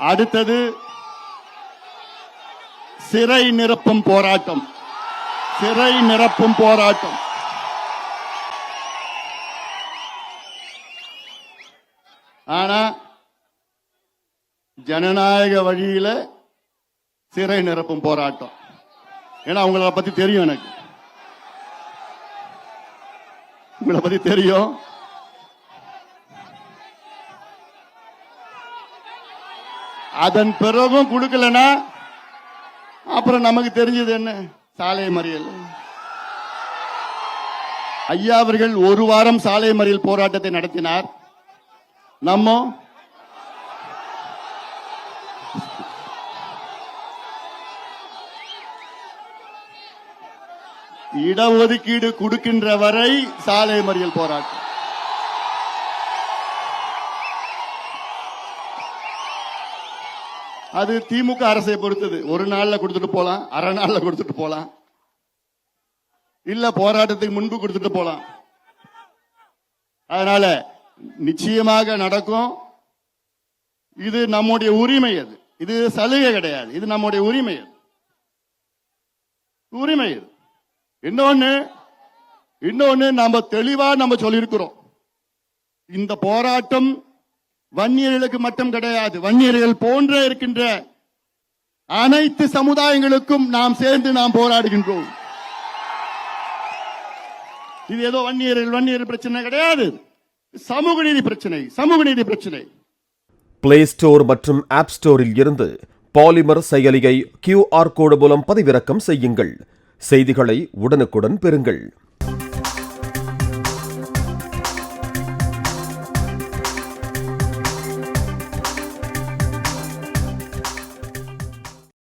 அடுத்தது சிறை நிரப்பும் போராட்டம். சிறை நிரப்பும் போராட்டம். ஆனா ஜனநாயக வழியில சிறை நிரப்பும் போராட்டம். ஏன்னா உங்களை பத்தி தெரியும் எனக்கு. உங்களை பத்தி தெரியும். அதன் பிறகும் கொடுக்கலனா? அப்புறம் நமக்கு தெரிஞ்சது என்ன? சாலை மறியல். ஐயா அவர்கள் ஒரு வாரம் சாலை மறியல் போராட்டத்தை நடத்தினார். நம்ம இடஒதுக்கீடு கொடுக்கின்ற வரை சாலை மறியல் போராட்டம். அது திமுக அரசை பொறுத்தது. ஒரு நாள்ல கொடுத்துட்டு போலாம் அரை நாள்ல கொடுத்துட்டு போலாம். இல்ல போராட்டத்துக்கு முன்பு கொடுத்துட்டு போலாம். அதனால நிச்சயமாக நடக்கும். இது நம்முடைய உரிமை அது. இது சலுகை கிடையாது. இது நம்முடைய உரிமை அது. உரிமை அது. இன்னொன்னு இன்னொன்னு நம்ம தெளிவா நம்ம சொல்லியிருக்கிறோம். இந்த போராட்டம் வன்னியர்களுக்கு மட்டும் கிடையாது வன்னியர்கள் போன்ற இருக்கின்ற அனைத்து சமுதாயங்களுக்கும் நாம் சேர்ந்து நாம் போராடுகின்றோம். இது ஏதோ வன்னியர்கள் வன்னியர் பிரச்சனை கிடையாது. சமூக நீதி பிரச்சனை சமூக நீதி பிரச்சனை. பிளே ஸ்டோர் மற்றும் ஆப் ஸ்டோரில் இருந்து பாலிமர் செயலியை கியூஆர் கோடு மூலம் பதிவிறக்கம் செய்யுங்கள். செய்திகளை உடனுக்குடன் பெறுங்கள்.